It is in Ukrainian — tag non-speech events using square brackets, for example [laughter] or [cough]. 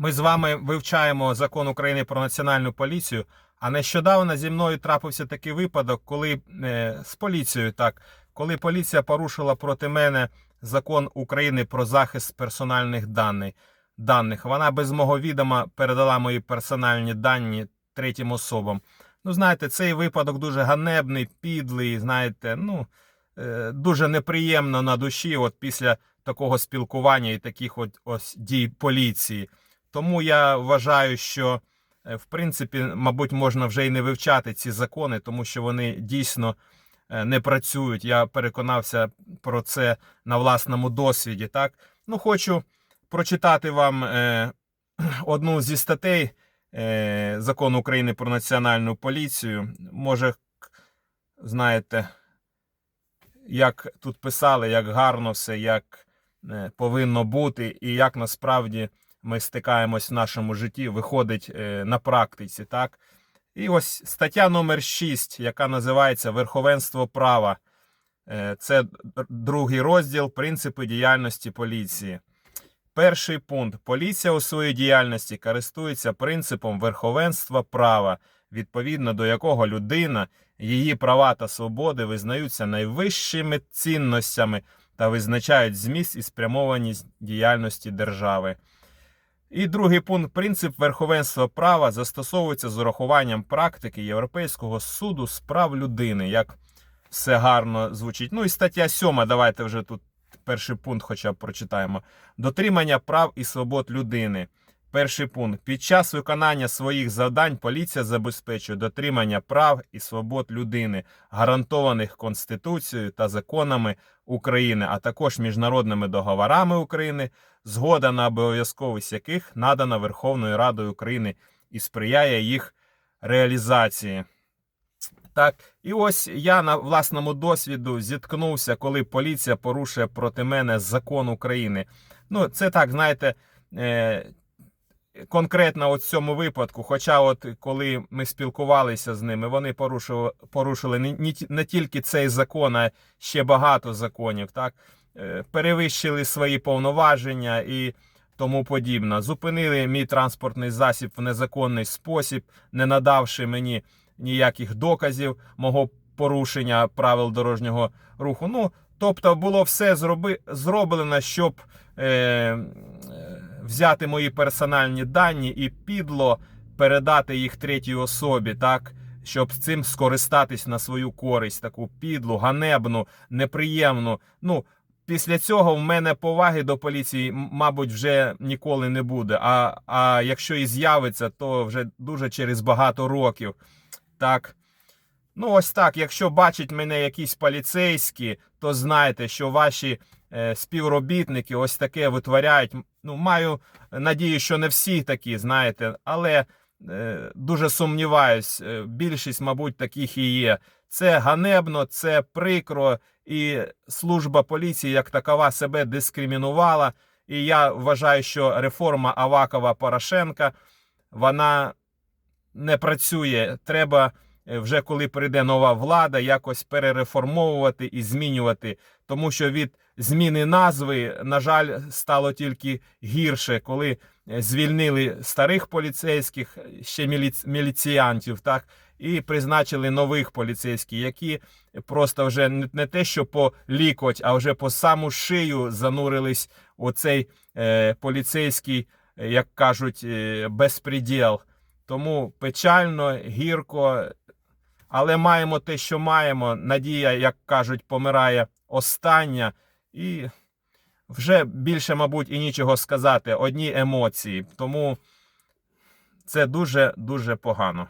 Ми з вами вивчаємо закон України про національну поліцію. А нещодавно зі мною трапився такий випадок, коли е, з поліцією так, коли поліція порушила проти мене закон України про захист персональних даних. даних. Вона без мого відома передала мої персональні дані третім особам. Ну, знаєте, цей випадок дуже ганебний, підлий, знаєте, ну е, дуже неприємно на душі, от після такого спілкування і таких от ось дій поліції. Тому я вважаю, що е, в принципі, мабуть, можна вже і не вивчати ці закони, тому що вони дійсно е, не працюють. Я переконався про це на власному досвіді. Так, ну хочу прочитати вам е, [clears throat] одну зі статей закону України про національну поліцію. Може, знаєте, як тут писали, як гарно все, як повинно бути, і як насправді ми стикаємось в нашому житті, виходить е, на практиці. так? І ось стаття номер 6, яка називається Верховенство права. Е, Це другий розділ Принципи діяльності поліції. Перший пункт. Поліція у своїй діяльності користується принципом верховенства права, відповідно до якого людина, її права та свободи визнаються найвищими цінностями та визначають зміст і спрямованість діяльності держави. І другий пункт принцип верховенства права застосовується з урахуванням практики Європейського суду з прав людини. Як все гарно звучить. Ну і стаття 7, давайте вже тут перший пункт хоча б прочитаємо. Дотримання прав і свобод людини. Перший пункт. Під час виконання своїх завдань поліція забезпечує дотримання прав і свобод людини, гарантованих Конституцією та законами України, а також міжнародними договорами України, згода на обов'язковість яких надана Верховною Радою України і сприяє їх реалізації. Так, і ось я на власному досвіду зіткнувся, коли поліція порушує проти мене закон України. Ну, це так, знаєте, е, конкретно от в цьому випадку. Хоча, от коли ми спілкувалися з ними, вони порушили, порушили не, не, тільки цей закон, а ще багато законів. Так, Е, перевищили свої повноваження і тому подібне. Зупинили мій транспортний засіб в незаконний спосіб, не надавши мені ніяких доказів мого порушення правил дорожнього руху. Ну, тобто, було все зроби, зроблено, щоб е, взяти мої персональні дані і підло передати їх третій особі, так. Щоб цим скористатись на свою користь, таку підлу, ганебну, неприємну. Ну, після цього в мене поваги до поліції, мабуть, вже ніколи не буде. А, а якщо і з'явиться, то вже дуже через багато років. Так. Ну, ось так. Якщо бачать мене якісь поліцейські, то знайте, що ваші співробітники ось таке витворяють. Ну, маю надію, що не всі такі, знаєте, але е, дуже сумніваюсь, е, більшість, мабуть, таких і є. Це ганебно, це прикро, і служба поліції як такова себе дискримінувала. І я вважаю, що реформа Авакова Порошенка вона не працює. Треба е, вже коли прийде нова влада, якось перереформовувати і змінювати. Тому що від зміни назви, на жаль, стало тільки гірше, коли е, звільнили старих поліцейських, ще міліц... міліціянтів, так і призначили нових поліцейських, які просто вже не те, що по лікоть, а вже по саму шию занурились у цей е, поліцейський, е, як кажуть, е, безпреділ. Тому печально, гірко, але маємо те, що маємо. Надія, як кажуть, помирає остання, і вже більше, мабуть, і нічого сказати. Одні емоції. Тому це дуже дуже погано.